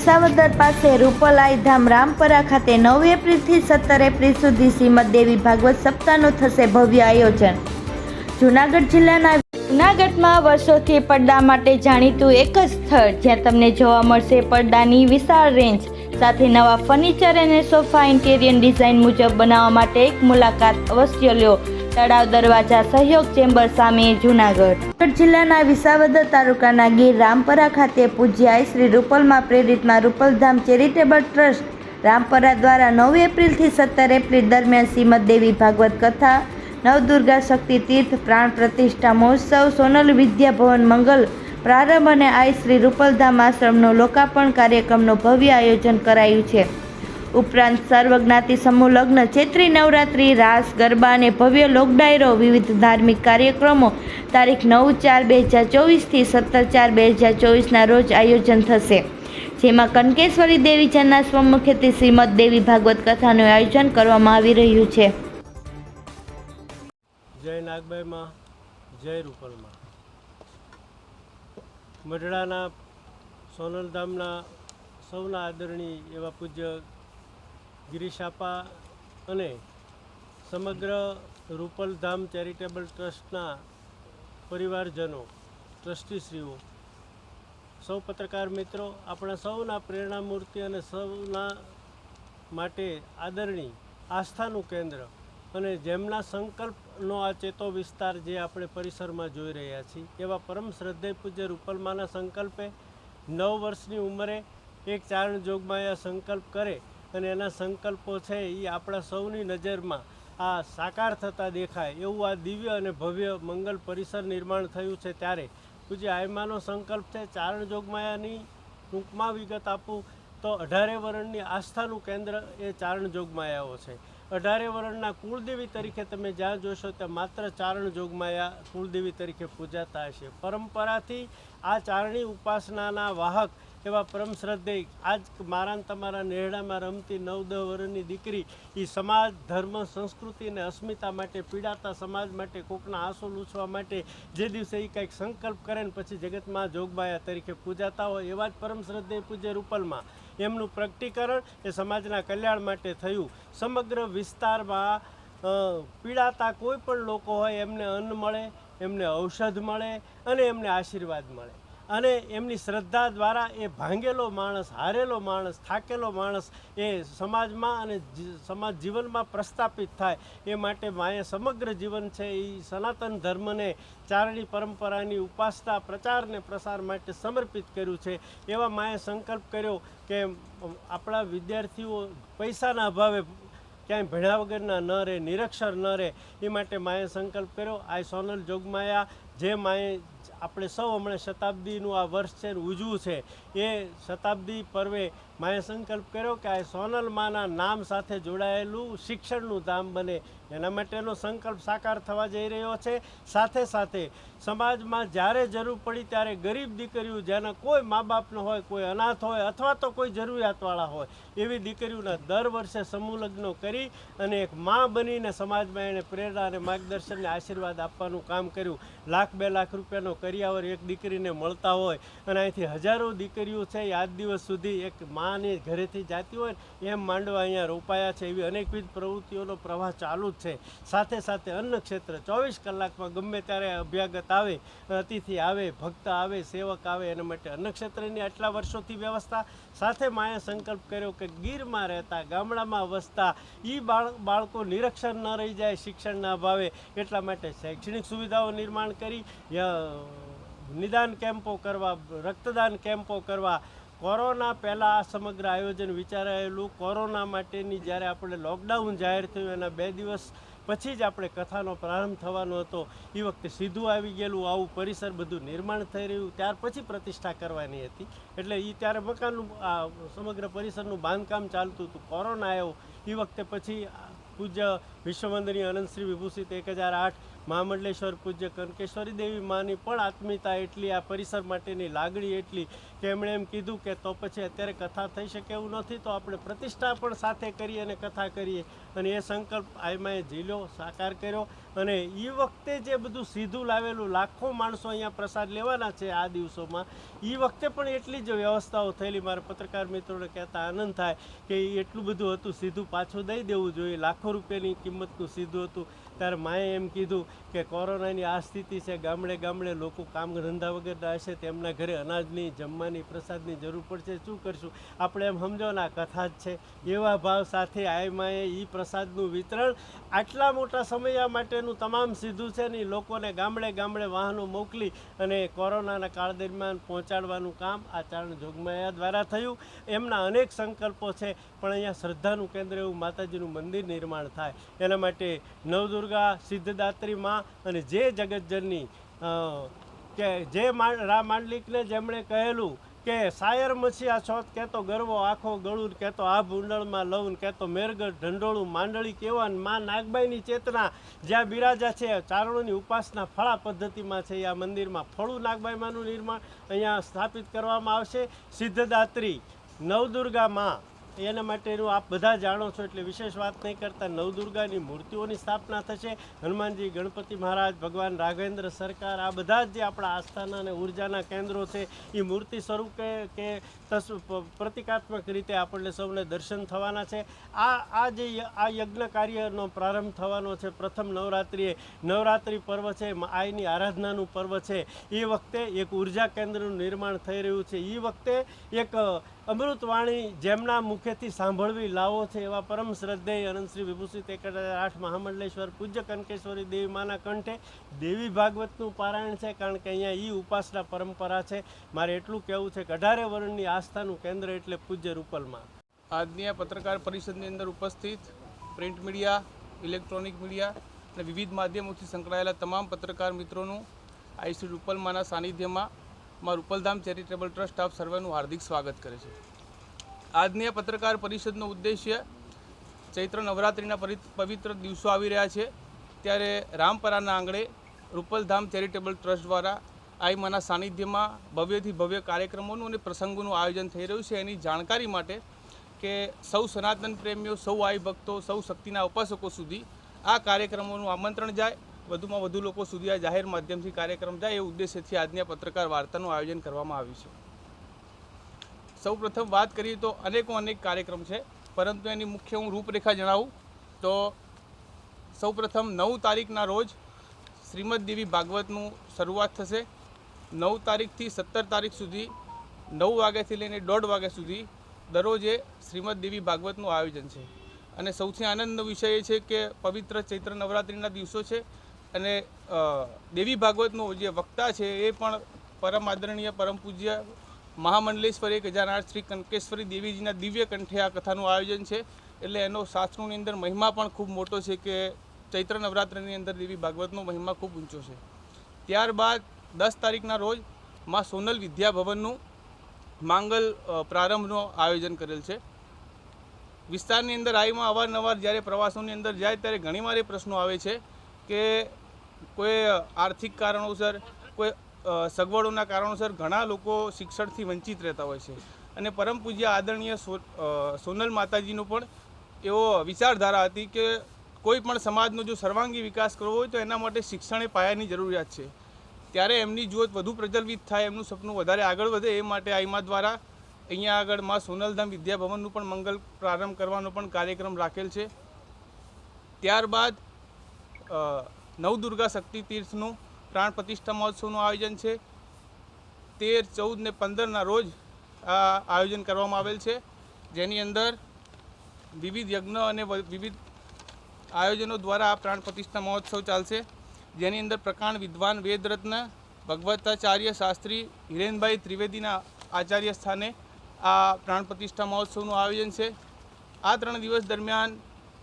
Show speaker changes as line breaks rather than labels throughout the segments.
વિસાવદર પાસે રૂપલાઈ ધામ રામપરા ખાતે નવ એપ્રિલથી સત્તર એપ્રિલ સુધી શ્રીમદ દેવી ભાગવત સપ્તાહનું થશે ભવ્ય આયોજન. જૂનાગઢ જિલ્લાના જૂનાગઢમાં વર્ષોથી પડદા માટે જાણીતું એક જ સ્થળ જ્યાં તમને જોવા મળશે પડદાની વિશાળ રેન્જ, સાથે નવા ફર્નિચર અને સોફા ઇન્ટેરિયર ડિઝાઇન મુજબ બનાવવા માટે એક મુલાકાત અવશ્ય લ્યો તળાવ દરવાજા સહયોગ ચેમ્બર સામે જૂનાગઢ. જિલ્લાના વિસાવદર તાલુકાના ગીર રામપરા ખાતે પૂજ્યાય શ્રી રૂપલમાં પ્રેરિતમાં રૂપલધામ ચેરિટેબલ ટ્રસ્ટ રામપરા દ્વારા નવ એપ્રિલથી સત્તર એપ્રિલ દરમિયાન શ્રીમદ દેવી ભાગવત કથા, નવદુર્ગા શક્તિ તીર્થ, પ્રાણ પ્રતિષ્ઠા મહોત્સવ, સોનલ વિદ્યા ભવન મંગલ પ્રારંભ અને આઈ શ્રી રૂપલધામ આશ્રમનો લોકાર્પણ કાર્યક્રમનું ભવ્ય આયોજન કરાયું છે. ઉપરાંત સર્વજ્ઞાતિ સમૂહ લગ્ન, ચૈત્રી નવરાત્રિ, રાસ, ગરબા અને ભવ્ય લોકડાયરો, વિવિધ ધાર્મિક કાર્યક્રમો. તારીખ નવ ચાર બે હજાર ચોવીસથી સત્તર ચાર બે હજાર ચોવીસના રોજ આયોજન થશે. જેમાં કનકેશ્વરી દેવીચંદના સ્વમુખેથી શ્રીમદ દેવી ભાગવત કથાનું આયોજન કરવામાં આવી રહ્યું છે.
જય નાગબાઈમાં જય રૂપલમાં. મઢડાના સોનલધામના સૌના આદરણીય એવા પૂજ્ય ગિરીશાપા અને સમગ્ર રૂપલધામ ચેરિટેબલ ટ્રસ્ટના પરિવારજનો, ટ્રસ્ટીશ્રીઓ, સૌ પત્રકાર મિત્રો, આપણા સૌના પ્રેરણામૂર્તિ અને સૌના માટે આદરણીય આસ્થાનું કેન્દ્ર અને જેમના સંકલ્પનો આ ચેતો વિસ્તાર જે આપણે પરિસરમાં જોઈ રહ્યા છીએ, એવા પરમ શ્રદ્ધેય પૂજ્ય રૂપલમાના સંકલ્પે નવ વર્ષની ઉંમરે એક ચારણ જોગમાયા સંકલ્પ કરે અને એના સંકલ્પો છે એ આપણા સૌની નજરમાં આ સાકાર થતા દેખાય એવું આ દિવ્ય અને ભવ્ય મંગલ પરિસર નિર્માણ થયું છે ત્યારે. પૂજ્ય આયમાનો સંકલ્પ છે ચારણ જોગમાયાની ટૂંકમાં વિગત આપું તો અઢારે વર્ણની આસ્થાનું કેન્દ્ર એ ચારણ જોગમાયાઓ છે. અઢારે વર્ણના કુળદેવી તરીકે તમે જ્યાં જોશો ત્યાં માત્ર ચારણ જોગમાયા કુળદેવી તરીકે પૂજાતા હશે. પરંપરાથી આ ચારણી ઉપાસનાના વાહક એવા પરમ શ્રદ્ધેય આજ મારા તમારા નેહડામાં રમતી નવ દહ વર્ષની દીકરી એ સમાજ, ધર્મ, સંસ્કૃતિ અને અસ્મિતા માટે પીડાતા સમાજ માટે કોકના આંસુ લૂછવા માટે જે દિવસે એ કંઈક સંકલ્પ કરે ને પછી જગતમાં જોગમાયા તરીકે પૂજાતા હોય એવા જ પરમ શ્રદ્ધેય પૂજ્ય રૂપલમાં. એમનું પ્રગટીકરણ એ સમાજના કલ્યાણ માટે થયું. સમગ્ર વિસ્તારમાં પીડાતા કોઈ પણ લોકો હોય, એમને અન્ન મળે, એમને ઔષધ મળે અને એમને આશીર્વાદ મળે. અને એમની શ્રદ્ધા દ્વારા એ ભાંગેલો માણસ, હારેલો માણસ, થાકેલો માણસ એ સમાજમાં અને સમાજ જીવનમાં પ્રસ્થાપિત થાય. એ માટે માએ સમગ્ર જીવન છે એ સનાતન ધર્મને ચારણી પરંપરાની ઉપાસના, પ્રચારને પ્રસાર માટે સમર્પિત કર્યું છે. એવા માએ સંકલ્પ કર્યો કે આપણા વિદ્યાર્થીઓ પૈસાના અભાવે ક્યાંય ભણ્યા વગરના ન રહે, નિરક્ષર ન રહે. એ માટે માએ સંકલ્પ કર્યો આ સોનલ જોગમાયા, જે માએ આપણે સૌ હમણાં શતાબ્દીનું આ વર્ષ છે ઉજવું છે. એ શતાબ્દી પર્વે માએ સંકલ્પ કર્યો કે આ સોનલ માના નામ સાથે જોડાયેલું શિક્ષણનું ધામ બને. એના માટેનો સંકલ્પ સાકાર થવા જઈ રહ્યો છે. સાથે સાથે સમાજમાં જ્યારે જરૂર પડી ત્યારે ગરીબ દીકરીઓ જેના કોઈ મા બાપનો હોય, કોઈ અનાથ હોય અથવા તો કોઈ જરૂરિયાતવાળા હોય, એવી દીકરીઓના દર વર્ષે સમૂહ કરી અને એક મા બનીને સમાજમાં એણે પ્રેરણા અને માર્ગદર્શનને આશીર્વાદ આપવાનું કામ કર્યું. લાખ બે લાખ રૂપિયાનો કરિયાવર એક દીકરીને મળતા હોય અને અહીંથી હજારો દીકરીઓ છે, એ આજ દિવસ સુધી એક માની ઘરેથી જાતી હોય એમ માંડવા અહીંયા રોપાયા છે, એવી અનેકવિધ પ્રવૃત્તિઓનો પ્રવાહ ચાલુ જ છે. સાથે સાથે અન્ન ક્ષેત્ર ચોવીસ કલાકમાં ગમે ત્યારે અભ્યાગત આવે, અતિથિ આવે, ભક્ત આવે, સેવક આવે, એના માટે અન્ન ક્ષેત્રની આટલા વર્ષોથી વ્યવસ્થા. સાથે માયા સંકલ્પ કર્યો કે ગીરમાં રહેતા, ગામડામાં વસતા એ બાળ, બાળકો નિરક્ષર ન રહી જાય શિક્ષણના અભાવે એટલા માટે શૈક્ષણિક સુવિધાઓ નિર્માણ કરી નિદાન કેમ્પો કરવા, રક્તદાન કેમ્પો કરવા. કોરોના પહેલાં આ સમગ્ર આયોજન વિચારાયેલું. કોરોના માટેની જ્યારે આપણે લોકડાઉન જાહેર થયું, એના બે દિવસ પછી જ આપણે કથાનો પ્રારંભ થવાનો હતો. એ વખતે સીધું આવી ગયેલું, આવું પરિસર બધું નિર્માણ થઈ રહ્યું. ત્યાર પછી પ્રતિષ્ઠા કરવાની હતી. એટલે એ ત્યારે મકાનનું, આ સમગ્ર પરિસરનું બાંધકામ ચાલતું હતું. કોરોના આવ્યો. એ વખતે પછી પૂજ્ય વિશ્વવંદનીય અનંતશ્રી વિભૂષિત એક હજાર આઠ મહામંડલેશ્વર પૂજ્ય કનકેશ્વરી દેવી માની પણ આત્મીયતા એટલી, આ પરિસર માટેની લાગણી એટલી કે એમણે એમ કીધું કે તો પછી અત્યારે કથા થઈ શકે એવું નથી, તો આપણે પ્રતિષ્ઠા પણ સાથે કરીએ અને કથા કરીએ. અને એ સંકલ્પ આયમાએ ઝીલ્યો, સાકાર કર્યો અને એ વખતે જે બધું સીધું લાવેલું લાખો માણસો અહીંયા પ્રસાદ લેવાના છે આ દિવસોમાં એ વખતે પણ એટલી જ વ્યવસ્થાઓ થયેલી. મારા પત્રકાર મિત્રોને કહેતા આનંદ થાય કે એટલું બધું હતું, સીધું પાછું દઈ દેવું જોઈએ. લાખો રૂપિયાની કિંમતનું સીધું હતું. ત્યારે માએ એમ કીધું કે કોરોનાની આ સ્થિતિ છે, ગામડે ગામડે લોકો કામ ધંધા વગરના હશે તેમના ઘરે અનાજની, જમવાની, પ્રસાદની જરૂર પડશે. શું કરશું? આપણે એમ સમજો ને આ કથા જ છે. એવા ભાવ સાથે આયમાએ એ પ્રસાદનું વિતરણ આટલા મોટા સમય માટેનું તમામ સીધું છે ને લોકોને ગામડે ગામડે વાહનો મોકલી અને કોરોનાના કાળ દરમિયાન પહોંચાડવાનું કામ આ ચારણ જોગમાયા દ્વારા થયું. એમના અનેક સંકલ્પો છે, પણ અહીંયા શ્રદ્ધાનું કેન્દ્ર એવું માતાજીનું મંદિર નિર્માણ થાય. એના માટે નવદુર્ગા સિદ્ધદાત્રી માં અને જે જગતજનની કે જે રામ માંડલિકને જેમણે કહેલું કે સાયર મસીહા છોત કહેતો ગરવો, આખો ગળું કહેતો આ ભૂંડળમાં લઉં કહેતો મેરગઢ, ઢંઢોળું માંડળી કેવાનમાં નાગબાઈની ચેતના, જ્યાં બિરાજા છે, ચારણોની ઉપાસના ફળા પદ્ધતિમાં છે આ મંદિરમાં ફળું નાગબાઈમાનું નિર્માણ અહીંયા સ્થાપિત કરવામાં આવશે. સિદ્ધદાત્રી નવદુર્ગા માં એના માટેનું આપ બધા જાણો છો એટલે વિશેષ વાત નહીં કરતા, નવદુર્ગાની મૂર્તિઓની સ્થાપના થશે. હનુમાનજી, ગણપતિ મહારાજ, ભગવાન રાઘવેન્દ્ર સરકાર, આ બધા જ જે આપણા આસ્થાના અને ઉર્જાના કેન્દ્રો છે એ મૂર્તિ સ્વરૂપે કે પ્રતિકાત્મક રીતે આપણને સૌને દર્શન થવાના છે. આ આ જે આ યજ્ઞ કાર્યનો પ્રારંભ થવાનો છે, પ્રથમ નવરાત્રિએ. નવરાત્રિ પર્વ છે આઈની આરાધનાનું પર્વ છે. એ વખતે એક ઊર્જા કેન્દ્રનું નિર્માણ થઈ રહ્યું છે. એ વખતે એક અમૃતવાણી જેમના મુખેથી સાંભળવી લાવો છે એવા પરમ શ્રદ્ધેય અનંતશ્રી વિભૂષિત એક આઠ મહામંડલેશ્વર, પૂજ્ય કનકેશ્વરી દેવી માના કંઠે. દેવી ભાગવતનું પારાયણ છે, કારણ કે અહીંયા એ ઉપાસના પરંપરા છે. મારે એટલું કહેવું છે કે અઢારે વર્ણની આસ્થાનું કેન્દ્ર એટલે પૂજ્ય રૂપલમાં.
આજની આ પત્રકાર પરિષદની અંદર ઉપસ્થિત પ્રિન્ટ મીડિયા, ઇલેક્ટ્રોનિક મીડિયા અને વિવિધ માધ્યમોથી સંકળાયેલા તમામ પત્રકાર મિત્રોનું આઈસી રૂપલમાંના સાનિધ્યમાં માં રૂપલધામ ચેરિટેબલ ટ્રસ્ટ આપ સર્વેનું હાર્દિક સ્વાગત કરે છે. આજની આ પત્રકાર પરિષદનો ઉદ્દેશ્ય ચૈત્ર નવરાત્રિના પવિત્ર દિવસો આવી રહ્યા છે. ત્યારે રામપરાના આંગણે રૂપલધામ ચેરિટેબલ ટ્રસ્ટ દ્વારા આઈમાના સાનિધ્યમાં ભવ્યથી ભવ્ય કાર્યક્રમોનું અને પ્રસંગોનું આયોજન થઈ રહ્યું છે. એની જાણકારી માટે કે સૌ સનાતન પ્રેમીઓ, સૌ આઈ ભક્તો, સૌ શક્તિના ઉપાસકો સુધી આ કાર્યક્રમોનું આમંત્રણ જાય, વધુમાં વધુ લોકો સુધી આ જાહેર માધ્યમથી કાર્યક્રમ જાય એ ઉદ્દેશ્યથી આજની પત્રકાર વાર્તાનું આયોજન કરવામાં આવ્યું છે. સૌપ્રથમ વાત કરીએ તો અનેકો અનેક કાર્યક્રમ છે, પરંતુ એની મુખ્ય હું રૂપરેખા જણાવું તો સૌ પ્રથમ નવ તારીખના રોજ શ્રીમદ દેવી ભાગવતનું શરૂઆત થશે. નવ તારીખથી સત્તર તારીખ સુધી, નવ વાગ્યાથી લઈને દોઢ વાગ્યા સુધી દરરોજે શ્રીમદ દેવી ભાગવતનું આયોજન છે. અને સૌથી આનંદનો વિષય એ છે કે પવિત્ર ચૈત્ર નવરાત્રિના દિવસો છે અને દેવી ભાગવતનો જે વક્તા છે એ પણ પરમ આદરણીય, પરમ પૂજ્ય મહામંડલેશ્વર એક હજાર શ્રી કંકેશ્વરી દેવીજીના દિવ્ય કંઠે આ કથાનું આયોજન છે. એટલે એનો શાસ્ત્રોની અંદર મહિમા પણ ખૂબ મોટો છે કે ચૈત્ર નવરાત્રિની અંદર દેવી ભાગવતનો મહિમા ખૂબ ઊંચો છે. ત્યારબાદ દસ તારીખના રોજમાં સોનલ વિદ્યા ભવનનું માંગલ પ્રારંભનું આયોજન કરેલ છે. વિસ્તારની અંદર આઈમાં અવારનવાર જ્યારે પ્રવાસોની અંદર જાય ત્યારે ઘણીવાર એ પ્રશ્નો આવે છે કે કોઈ આર્થિક કારણોસર, કોઈ સગવડોના કારણોસર ઘણા લોકો શિક્ષણથી વંચિત રહેતા હોય છે. અને પરમ પૂજ્ય આદરણીય સોનલ માતાજીનો પણ એવો વિચારધારા હતી કે કોઈ પણ સમાજનો જો સર્વાંગી વિકાસ કરવો હોય તો એના માટે શિક્ષણ એ પાયાની જરૂરિયાત છે. ત્યારે એમની જ્યોત વધુ પ્રજ્વલિત થાય, એમનું સપનું વધારે આગળ વધે એ માટે આઈમા દ્વારા અહીંયા આગળમાં સોનલધામ વિદ્યાભવનનું પણ મંગલ પ્રારંભ કરવાનો પણ કાર્યક્રમ રાખેલ છે. ત્યારબાદ નવદુર્ગા શક્તિ તીર્થનું પ્રાણ પ્રતિષ્ઠા મહોત્સવનું આયોજન છે. તેર, ચૌદ ને પંદરના રોજ આ આયોજન કરવામાં આવેલ છે. જેની અંદર વિવિધ યજ્ઞ અને વિવિધ આયોજનો દ્વારા આ પ્રાણ પ્રતિષ્ઠા મહોત્સવ ચાલશે. જેની અંદર પ્રકાંડ વિદ્વાન વેદરત્ન, ભગવતાચાર્ય શાસ્ત્રી હિરેનભાઈ ત્રિવેદીના આચાર્ય સ્થાને આ પ્રાણ પ્રતિષ્ઠા મહોત્સવનું આયોજન છે. આ ત્રણ દિવસ દરમિયાન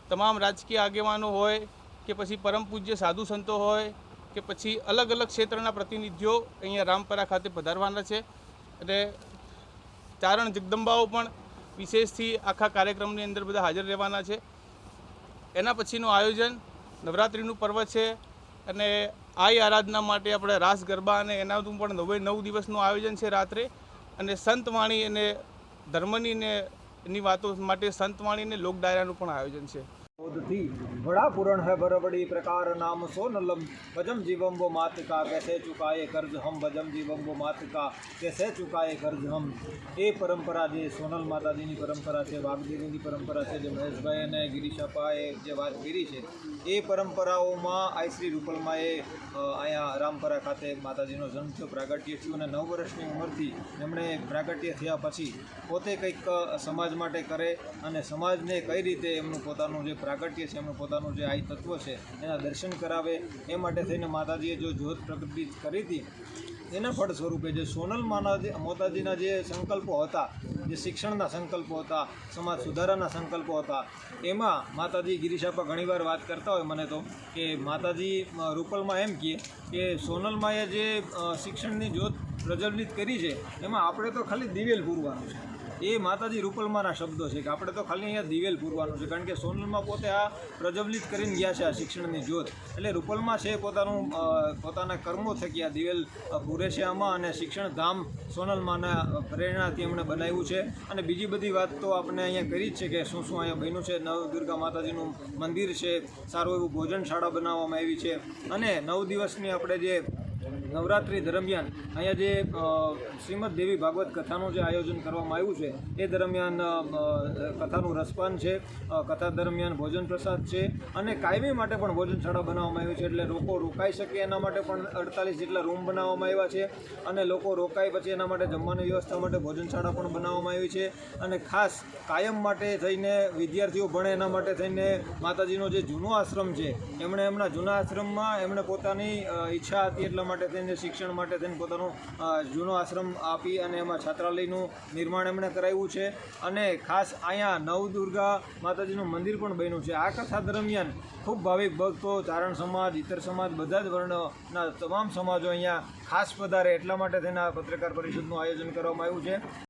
તમામ રાજકીય આગેવાનો હોય કે પછી પરમ પૂજ્ય સાધુ સંતો હોય કે પછી અલગ અલગ ક્ષેત્રના પ્રતિનિધિઓ અહીંયા રામપરા ખાતે પધારવાના છે. અને ચારણ જગદંબાઓ પણ વિશેષથી આખા કાર્યક્રમની અંદર બધા હાજર રહેવાના છે. એના પછીનું આયોજન નવરાત્રિનું પર્વ છે. અને આઈ આરાધના માટે આપણે રાસ ગરબા અને એનાનું પણ નવે નવ દિવસનું આયોજન છે રાત્રે અને સંતવાણી અને ધર્મની ને એની વાતો માટે સંતવાણી અને લોક ડાયરાનું પણ આયોજન છે
થી बड़ा पूर्ण है बरबड़ी प्रकार नाम सोनलम भजम जीवम वो मात का कैसे चुकाए कर्ज हम भजम जीवम वो मात का कैसे चुकाए कर्ज हम એ પરંપરા જે સોનલ માતાજીની પરંપરા છે વાઘદેવીની પરંપરા છે જે મહેશભાઈ અને ગિરીશાપાએ જે વાત કરી છે એ પરંપરાઓમાં આઈ શ્રી રૂપલમાએ અહીંયા રામપરા ખાતે માતાજીનો જન્મ થયો પ્રાગટ્ય થયું અને નવ વર્ષની ઉંમરથી એમણે પ્રાગટ્ય થયા પછી પોતે કંઈક સમાજ માટે કરે અને સમાજને કઈ રીતે એમનું પોતાનું જે પ્રાગટ્ય છે, એમનું પોતાનું જે આઈ તત્વ છે, એના દર્શન કરાવે, એ માટે થઈને માતાજીએ જો જ્યોત પ્રગટિત કરી હતી એના ફળ સ્વરૂપે જે સોનલ માનાજી મોતાજીના જે સંકલ્પો હતા, જે શિક્ષણના સંકલ્પો હતા, સમાજ સુધારાના સંકલ્પો હતા, એમાં માતાજી ગિરીશાપા ઘણીવાર વાત કરતા હોય મને તો, કે માતાજી રૂપલમાં એમ કહે કે સોનલમાએ જે શિક્ષણની જ્યોત પ્રજ્વલિત કરી છે, એમાં આપણે તો ખાલી દિવેલ પૂરવાનું છે. એ માતાજી રૂપલમાના શબ્દો છે કે આપણે તો ખાલી અહીંયા દિવેલ પૂરવાનું છે. કારણ કે સોનલમાં પોતે આ પ્રજ્વલિત કરીને ગયા છે આ શિક્ષણની જ્યોત. એટલે રૂપલમાં છે પોતાનું પોતાના કર્મો થકી આ દિવેલ પૂરે છે આમાં અને શિક્ષણ ધામ સોનલમાંના પ્રેરણાથી એમણે બનાવ્યું છે. અને બીજી બધી વાત તો આપણે અહીંયા કરી જ છે કે શું શું અહીંયા બન્યું છે. નવ દુર્ગા માતાજીનું મંદિર છે. સારું એવું ભોજનશાળા બનાવવામાં આવી છે. અને નવ દિવસની આપણે જે નવરાત્રિ દરમિયાન અહીંયા જે શ્રીમદ દેવી ભાગવત કથાનું જે આયોજન કરવામાં આવ્યું છે, એ દરમિયાન કથાનું રસપાન છે કથા દરમિયાન ભોજન પ્રસાદ છે, અને કાયમી માટે પણ ભોજનશાળા બનાવવામાં આવી છે, એટલે લોકો રોકાઈ શકે એના માટે પણ અડતાલીસ જેટલા રૂમ બનાવવામાં આવ્યા છે, અને લોકો રોકાય પછી એના માટે જમવાની વ્યવસ્થા માટે ભોજનશાળા પણ બનાવવામાં આવી છે, અને ખાસ કાયમ માટે થઈને વિદ્યાર્થીઓ ભણે એના માટે થઈને માતાજીનો જે જૂનો આશ્રમ છે, એમણે એમના જૂના આશ્રમમાં એમણે પોતાની ઈચ્છા હતી એટલા માટે થઈને, શિક્ષણ માટે થઈને પોતાનો જૂનો આશ્રમ આપી અને એમાં છાત્રાલયનું નિર્માણ એમણે કરાવ્યું છે. અને ખાસ અહીંયા નવદુર્ગા માતાજીનું મંદિર પણ બન્યું છે. આ કથા દરમિયાન ખૂબ ભાવિક ભક્તો, ચારણ સમાજ, ઇતર સમાજ, બધા જ વર્ણના તમામ સમાજો અહીંયા ખાસ પધારે એટલા માટે આ પત્રકાર પરિષદનું આયોજન કરવામાં આવ્યું છે.